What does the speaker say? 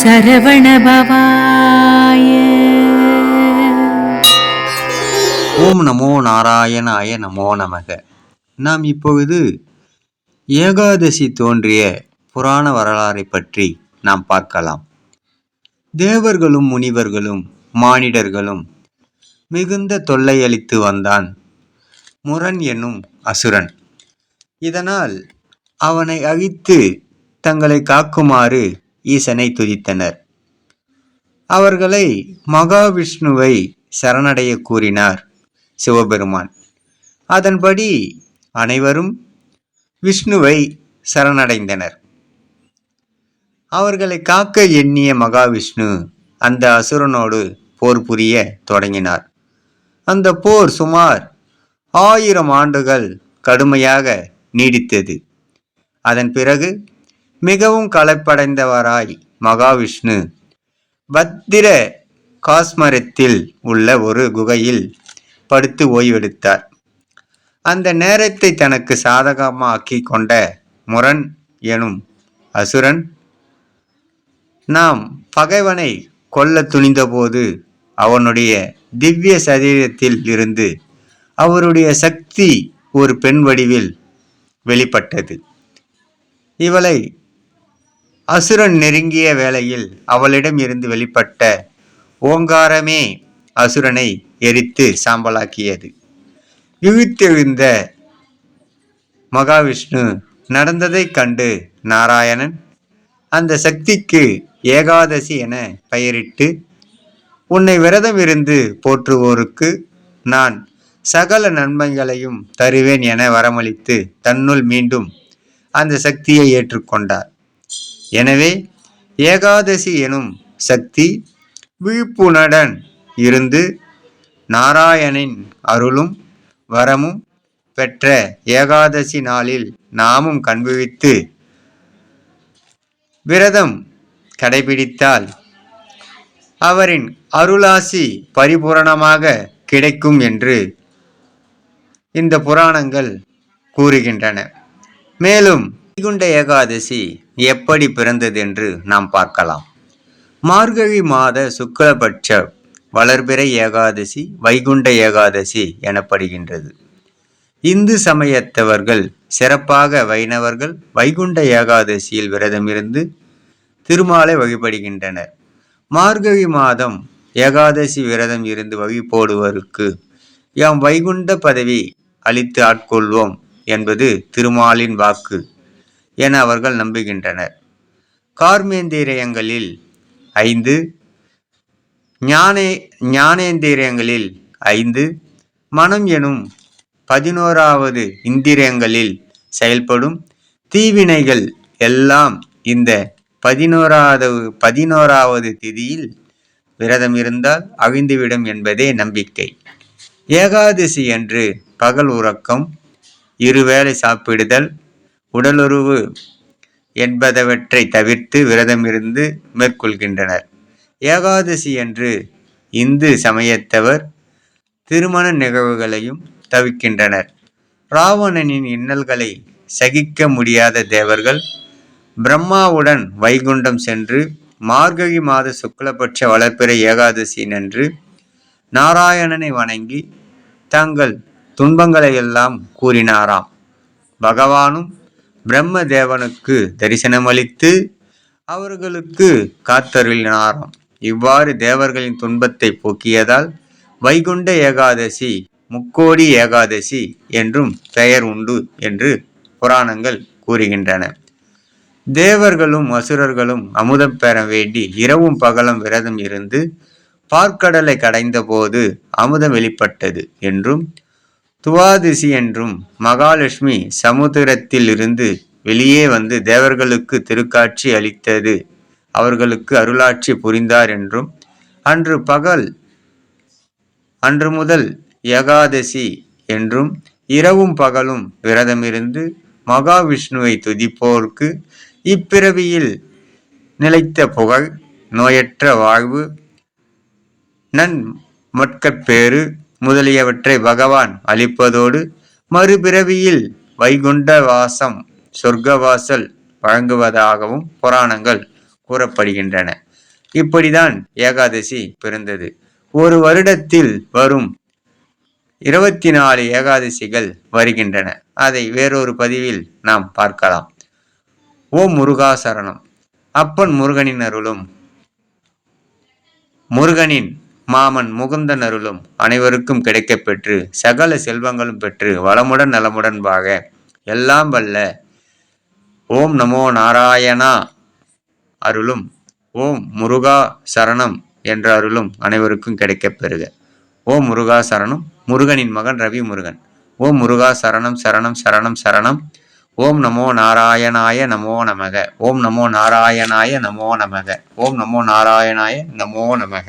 சரவணபவாய ஓம் நமோ நாராயணாய நமோ நமக. நாம் இப்பொழுது ஏகாதசி தோன்றிய புராண வரலாறை பற்றி நாம் பார்க்கலாம். தேவர்களும் முனிவர்களும் மானிடர்களும் மிகுந்த தொல்லையளித்து வந்தான் முரண் என்னும் அசுரன். இதனால் அவனை அழித்து தங்களை காக்குமாறு ஈசனை துதித்தனர். அவர்களை மகாவிஷ்ணுவை சரணடைய கூறினார் சிவபெருமான். அதன்படி அனைவரும் விஷ்ணுவை சரணடைந்தனர். அவர்களை காக்க எண்ணிய மகாவிஷ்ணு அந்த அசுரனோடு போர் புரிய தொடங்கினார். அந்த போர் சுமார் ஆயிரம் ஆண்டுகள் கடுமையாக நீடித்தது. அதன் பிறகு மிகவும் களைப்படைந்தவராய் மகாவிஷ்ணு. பத்திர காஸ்மரத்தில் உள்ள ஒரு குகையில் படுத்து ஓய்வெடுத்தார். அந்த நேரத்தை தனக்கு சாதகமாக்கி கொண்ட முரண் எனும் அசுரன் நாம் பகைவனை கொல்ல துணிந்தபோது அவனுடைய திவ்ய சரீரத்தில் இருந்து அவருடைய சக்தி ஒரு பெண் வடிவில் வெளிப்பட்டது. இவளை அசுரன் நெருங்கிய வேளையில் அவளிடம் இருந்து வெளிப்பட்ட ஓங்காரமே அசுரனை எரித்து சாம்பலாக்கியது. விழித்தெழுந்த மகாவிஷ்ணு நடந்ததைக் கண்டு நாராயணன் அந்த சக்திக்கு ஏகாதசி என பெயரிட்டு உன்னை விரதம் இருந்து போற்றுவோருக்கு நான் சகல நன்மைகளையும் தருவேன் என வரமளித்து தன்னுள் மீண்டும் அந்த சக்தியை ஏற்றுக்கொண்டார். எனவே ஏகாதசி எனும் சக்தி விழிப்புணடன் இருந்து நாராயணின் அருளும் வரமும் பெற்ற ஏகாதசி நாளில் நாமும் கண்விழித்து விரதம் கடைபிடித்தால் அவரின் அருளாசி பரிபூரணமாக கிடைக்கும் என்று இந்த புராணங்கள் கூறுகின்றன. மேலும் வைகுண்ட ஏகாதசி எப்படி பிறந்தது என்று நாம் பார்க்கலாம். மார்கழி மாத சுக்லபட்ச வளர்பிறை ஏகாதசி வைகுண்ட ஏகாதசி எனப்படுகின்றது. இந்து சமயத்தவர்கள் சிறப்பாக வைணவர்கள் வைகுண்ட ஏகாதசியில் விரதமிருந்து திருமாலை வழிபடுகின்றனர். மார்கழி மாதம் ஏகாதசி விரதம் இருந்து வழிபோடுவருக்கு யாம் வைகுண்ட பதவி அளித்து ஆட்கொள்வோம் என்பது திருமாலின் வாக்கு. என அவர்கள் நம்புகின்றனர். கார்மேந்திரியங்களில் ஐந்து ஞானே ஞானேந்திரியங்களில் ஐந்து மனம் எனும் பதினோராவது இந்திரியங்களில் செயல்படும் தீவினைகள் எல்லாம் இந்த பதினோராவது பதினோராவது திதியில் விரதம் இருந்தால் அழிந்துவிடும் என்பதே நம்பிக்கை. ஏகாதசி என்று பகல் உறக்கம் இருவேளை சாப்பிடுதல் உடலுறவு என்பதவற்றை தவிர்த்து விரதமிருந்து மேற்கொள்கின்றனர். ஏகாதசி என்று இந்து சமயத்தவர் திருமண நிகழ்வுகளையும் தவிர்க்கின்றனர். ராவணனின் இன்னல்களை சகிக்க முடியாத தேவர்கள் பிரம்மாவுடன் வைகுண்டம் சென்று மார்கழி மாத சுக்லபட்ச வளர்ப்பிறை ஏகாதசி அன்று நாராயணனை வணங்கி தங்கள் துன்பங்களை எல்லாம் கூறினாராம். பகவானும் பிரம்ம தேவனுக்கு தரிசனமளித்து அவர்களுக்கு காத்தருளினாராம். இவ்வாறு தேவர்களின் துன்பத்தை போக்கியதால் வைகுண்ட ஏகாதசி முக்கோடி ஏகாதசி என்றும் பெயர் உண்டு என்று புராணங்கள் கூறுகின்றன. தேவர்களும் அசுரர்களும் அமுதம் பெற வேண்டி இரவும் பகலும் விரதம் இருந்து பார்க்கடலை கடைந்தபோது அமுதம் வெளிப்பட்டது என்றும் துவாதிசி என்றும் மகாலட்சுமி சமுத்திரத்தில் இருந்து வெளியே வந்து தேவர்களுக்கு திருக்காட்சி அளித்தது. அவர்களுக்கு அருளாட்சி புரிந்தார் என்றும் அன்று பகல் அன்று முதல் ஏகாதசி என்றும் இரவும் பகலும் விரதமிருந்து மகாவிஷ்ணுவை துதிப்போர்க்கு இப்பிறவியில் நிலைத்த புகழ் நோயற்ற வாழ்வு நன் மட்கப்பேறு முதலியவற்றை பகவான் அளிப்பதோடு மறுபிறவியில் வைகுண்ட வாசம் சொர்க்கவாசல் வழங்குவதாகவும் புராணங்கள் கூறப்படுகின்றன. இப்படிதான் ஏகாதசி பிறந்தது. ஒரு வருடத்தில் வரும் இருபத்தி நாலு ஏகாதசிகள் வருகின்றன. அதை வேறொரு பதிவில் நாம் பார்க்கலாம். ஓம் முருகாசரணம் அப்பன் முருகனின் அருளும் முருகனின் மாமன் முகுந்தன் அருளும் அனைவருக்கும் கிடைக்கப் பெற்று சகல செல்வங்களும் பெற்று வளமுடன் நலமுடன்பாக. எல்லாம் வல்ல. ஓம் நமோ நாராயணா அருளும். ஓம் முருகா சரணம் என்ற அருளும் அனைவருக்கும் கிடைக்கப் பெறுக. ஓம் முருகா சரணம். முருகனின் மகன் ரவி முருகன் ஓம் முருகா சரணம் சரணம் சரணம் சரணம். ஓம் நமோ நாராயணாய நமோ நமக. ஓம் நமோ நாராயணாய நமோ நமக. ஓம் நமோ நாராயணாய நமோ நமக.